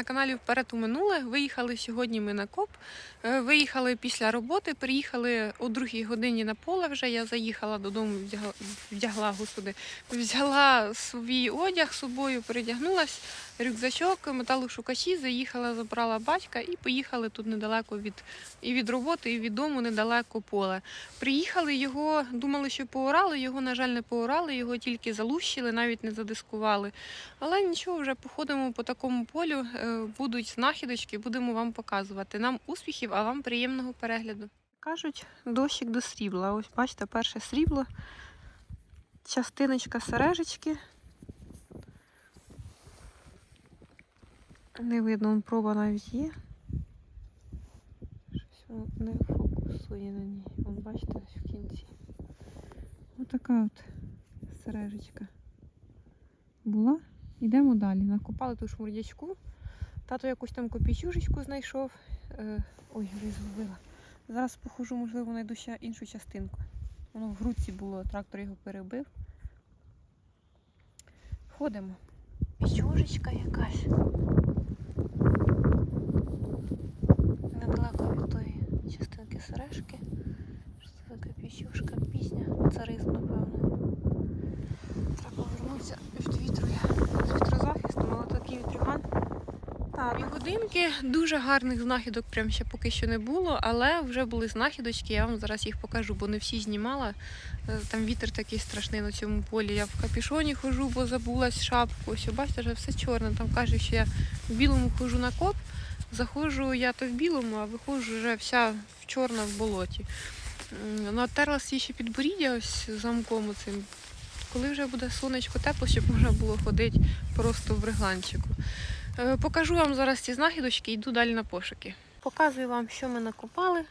на каналі Вперед у минуле. Виїхали сьогодні ми на коп. Е, Виїхали після роботи, приїхали о другій годині на поле вже. Я заїхала додому, вдягла, вдягла господи, взяла свій одяг з собою, передягнулась, рюкзачок, металошукачі, заїхала, забрала батька і поїхали тут недалеко від, і від роботи, і від дому недалеко поле. Приїхали його, думали, що поорали, його, на жаль, не поорали, його тільки залущили, навіть не задискували. Але нічого, вже походимо по такому полю, е, будуть знахідочки, будемо вам показувати. Нам успіхів, а вам приємного перегляду. Кажуть, дощик до срібла. Ось бачите, перше срібло, частиночка сережечки. Не видно, проба навіть є. Щось воно не фокусує на ній. Вон бачите, в кінці. Отака от сережечка була. Йдемо далі. Накопали ту шмурдячку. Тато якусь там копійчужечку знайшов. Е, ой, вже згубила. Зараз похожу, можливо, знайду ще іншу частинку. Воно в грудці було, трактор його перебив. Ходимо. Пічужечка якась. Недалеко від тої частинки сережки. Що це така пічушка пізня. Царизм, напевно. Треба вернутися від вітру. Я з вітрозахистом, але такий і годинки дуже гарних знахідок прям ще поки що не було, але вже були знахідочки, я вам зараз їх покажу, бо не всі знімала. Е, Там вітер такий страшний на цьому полі. Я в капюшоні хожу, бо забулась шапку. Ось, бачите, вже все чорне. Там кажуть, що я в білому хожу на коп. Заходжу я то в білому, а виходжу вже вся в чорна в болоті. М, Натерла свій ще підборіддя ось замком цим. Коли вже буде сонечко тепло, щоб можна було ходити просто в регланчику. Е, Покажу вам зараз ці знахідочки йду далі на пошуки. Показую вам, що ми накопали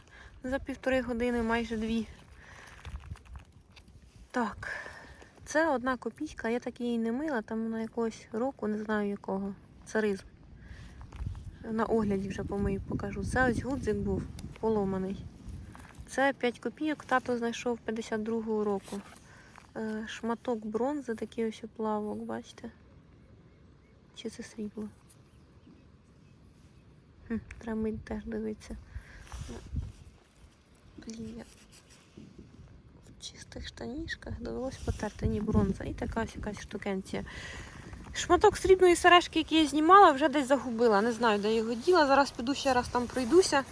за півтори години, майже дві. Так, це одна копійка, я так її не мила, там вона якогось року, не знаю якого. Царизм. На огляді вже помию покажу. Це ось гудзик був поломаний. Це 5 копійок, тато знайшов 52-го року. Е, Шматок бронзи, такий ось оплавок, бачите? Чи це срібло? Хм, треба мить теж дивитися. Ну, Блін, я в чистих штанішках довелось потерти, ні, бронза. І така ось якась штукенція. Шматок срібної сережки, який я знімала, вже десь загубила. Не знаю, де його діла. Зараз піду ще раз там пройдуся.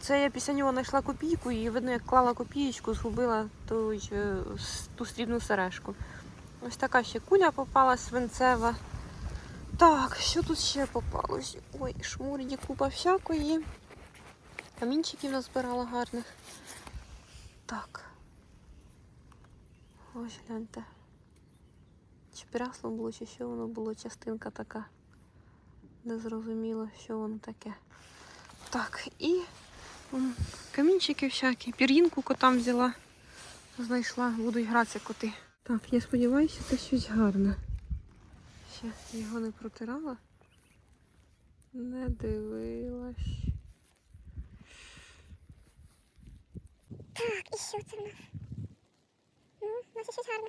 Це я після нього знайшла копійку і видно, як клала копієчку, згубила ту, е, ту срібну сережку. Ось така ще куля попала свинцева. Так, що тут ще попалось? Ой, шмурді купа всякої. Камінчиків назбирала гарних. Так. Ось гляньте. Чи прясло було, чи що воно було, частинка така. Не зрозуміло, що воно таке. Так, і камінчики всякі. Пір'їнку котам взяла. Знайшла, будуть гратися коти. Так, я сподіваюся, це щось гарне. Ще його не протирала. Не дивилась. Так, і що це в нас? Ну, наче щось гарне.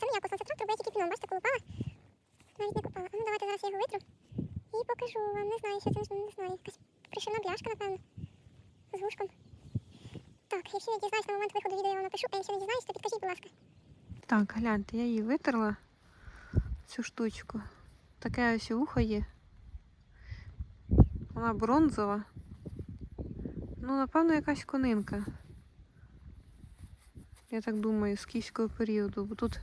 Це не якось, це трактор, бо я тільки піном, бачите, колупала. Навіть не купала. А ну давайте зараз я його витру. І покажу вам. Не знаю, що це, не знаю. Якась пришивна бляшка, напевно. З вушком. Так, якщо я дізнаюсь на момент виходу відео, я вам напишу, а якщо не дізнаюсь, то підкажіть, будь ласка. Так, гляньте, я її витерла. Цю штучку. Таке ось вухо є. Вона бронзова. Ну, напевно, якась конинка. Я так думаю, з київського періоду. Бо тут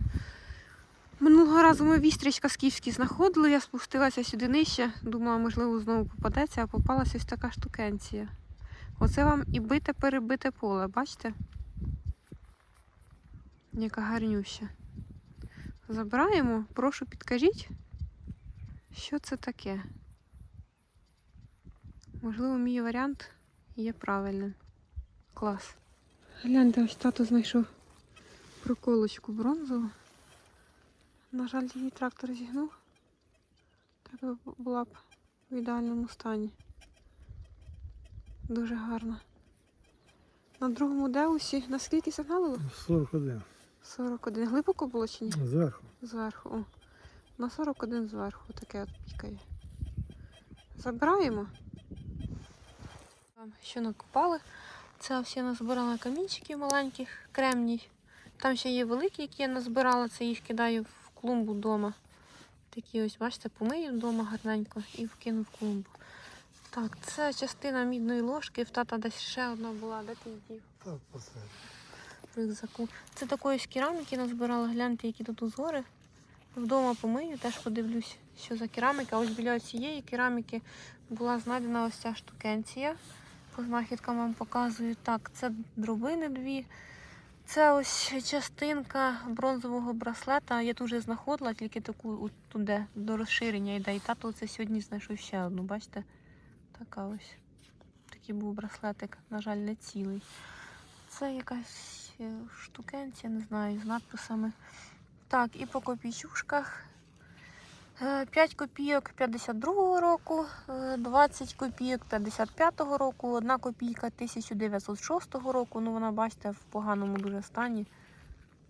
минулого разу ми вістрячка скіфські знаходили, я спустилася сюди нижче, думала, можливо, знову попадеться, а попалася ось така штукенція. Оце вам і бите перебите поле, бачите? Яка гарнюща. Забираємо, прошу підкажіть, що це таке. Можливо, мій варіант є правильним. Клас. Гляньте, ось тато знайшов проколочку бронзову. На жаль, її трактор зігнув. Так була б в ідеальному стані. Дуже гарно. На другому деусі наскільки сигналило? 41. 41. Глибоко було чи ні? Зверху. Зверху. О. На 41 зверху таке от пікає. Забираємо. Що накопали. Це я назбирала камінчиків маленьких, кремній. Там ще є великі, які я назбирала, це їх кидаю в клумбу вдома. Такі ось, бачите, помию вдома гарненько і вкину в клумбу. Так, це частина мідної ложки. В тата десь ще одна була, де ти її дів? Так, посадь. Рюкзаку. Це такої ж кераміки назбирала, гляньте, які тут узори. Вдома помию, теж подивлюсь, що за кераміка. Ось біля цієї кераміки була знайдена ось ця штукенція. По знахідкам вам показую. Так, це дробини дві. Це ось частинка бронзового браслета. Я тут вже знаходила, тільки таку туди до розширення йде. І тато це сьогодні знайшов ще одну, бачите? Така ось. Такий був браслетик, на жаль, не цілий. Це якась е, штукенція, не знаю, з надписами. Так, і по копійчушках. 5 копійок 52-го року, е, 20 копійок 55-го року, 1 копійка 1906 року. Ну, вона, бачите, в поганому дуже стані.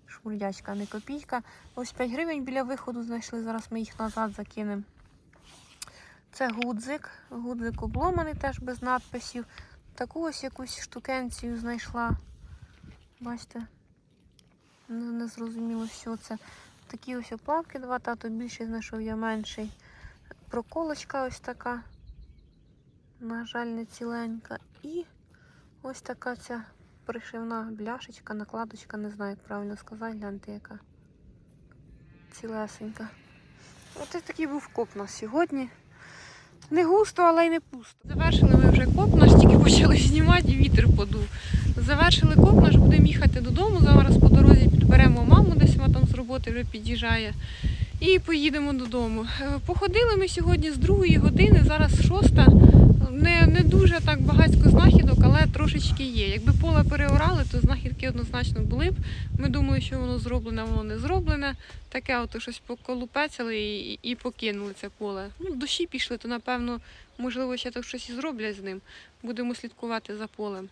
Шмурдячка, не копійка. Ось 5 гривень біля виходу знайшли. Зараз ми їх назад закинемо. Це гудзик. Гудзик обломаний теж без надписів. Таку ось якусь штукенцію знайшла. Бачите? Не, зрозуміло, що це. Такі ось оплавки два, тато більший знайшов, я менший. Проколочка ось така. На жаль, не ціленька. І ось така ця пришивна бляшечка, накладочка, не знаю, як правильно сказати, гляньте, яка цілесенька. Ось такий був коп нас сьогодні. Не густо, але й не пусто. Завершили ми вже коп, наш тільки почали знімати, і вітер подув. Завершили коп, наш будемо їхати додому. Зараз по дорозі підберемо маму, десь вона там з роботи вже під'їжджає. І поїдемо додому. Е, Походили ми сьогодні з другої години, зараз шоста. Не, не дуже так багатько знахідок, але трошечки є. Якби поле переорали, то знахідки однозначно були б. Ми думали, що воно зроблене, воно не зроблене. Таке от щось поколупецяли і, і покинули це поле. Ну, душі пішли, то напевно, можливо, ще так щось і зроблять з ним. Будемо слідкувати за полем.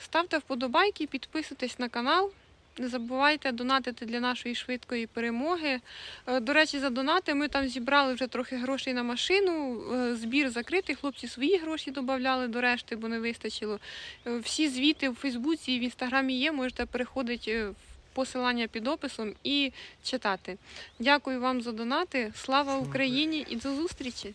Ставте вподобайки, підписуйтесь на канал. Не забувайте донатити для нашої швидкої перемоги. Е, До речі, за донати ми там зібрали вже трохи грошей на машину. Е, Збір закритий. Хлопці свої гроші додавали до решти, бо не вистачило. Е, Всі звіти в Фейсбуці і в Інстаграмі є. Можете переходити в посилання під описом і читати. Дякую вам за донати. Слава Україні і до зустрічі!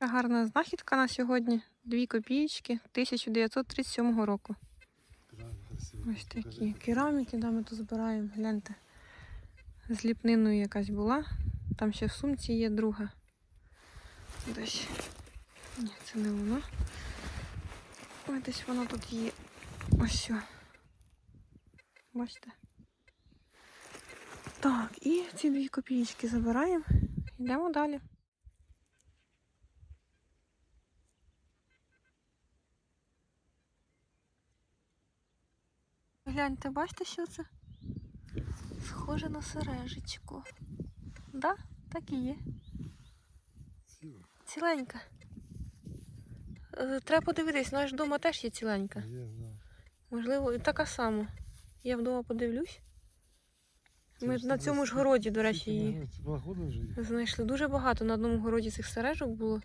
Гарна знахідка на сьогодні. Дві копієчки 1937 року. Ось такі кераміки, да, ми тут збираємо. Гляньте. З ліпниною якась була. Там ще в сумці є друга. Десь. Ні, це не воно. Ой, десь воно тут є. Ось. сьо. Бачите? Так, і ці дві копійки забираємо. Йдемо далі. Гляньте, бачите, що це? Схоже на сережечку. Да, так і є. Ціла. Ціленька. Е, Треба подивитись, наш вдома теж є ціленька. Є, да. Можливо, і така сама. Я вдома подивлюсь. Ми на цьому ж городі, до речі, її знайшли. Дуже багато на одному городі цих сережок було.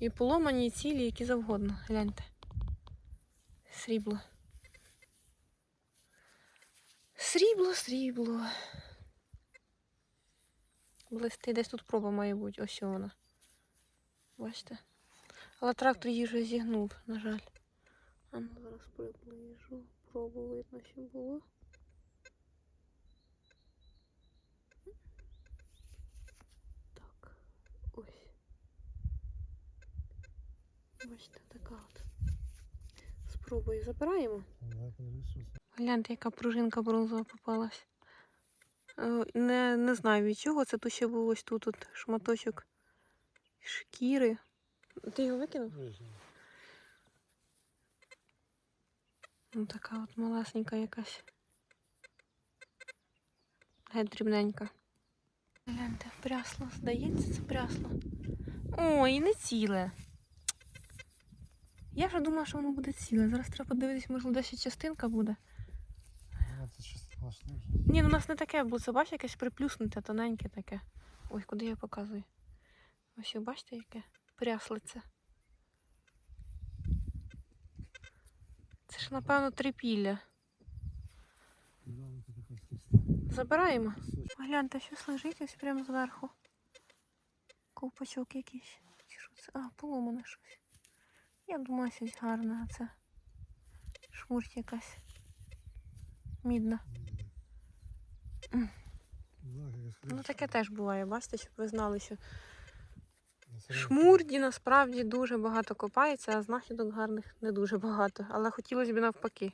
І поломані, і цілі, які завгодно. Гляньте. Срібло. Срібло, срібло. Блисти, десь тут проба має бути. Ось вона. Бачите? Але трактор її вже зігнув, на жаль. А ну зараз приближу. Пробу видно, що було. Так, ось. Бачите, така от. Спробую забираємо. Гляньте, яка пружинка бронзова попалась. Е, Не, не знаю від чого. Це тут ще був ось тут от шматочок шкіри. Ти його викинув? Ну, така от малесенька якась. Геть дрібненька. Гляньте, прясло. Здається, це прясло. Ой, не ціле. Я вже думала, що воно буде ціле. Зараз треба подивитись, можливо, десь частинка буде. Ну, це частина страшне вже. Ні, ну у нас не таке, бо це бачиш, якесь приплюснуте, тоненьке таке. Ой, куди я показую? Ось бачите, яке пряслице. Це ж, напевно, трипілля. Забираємо. Гляньте, щось лежить ось прямо зверху. Ковпачок якийсь. Чи що це? А, поломане щось. Я думаю, щось гарне, а це шмурть якась. Мідна. Ну таке теж буває, бачите, щоб ви знали, що шмурді насправді дуже багато копається, а знахідок гарних не дуже багато. Але хотілося б навпаки.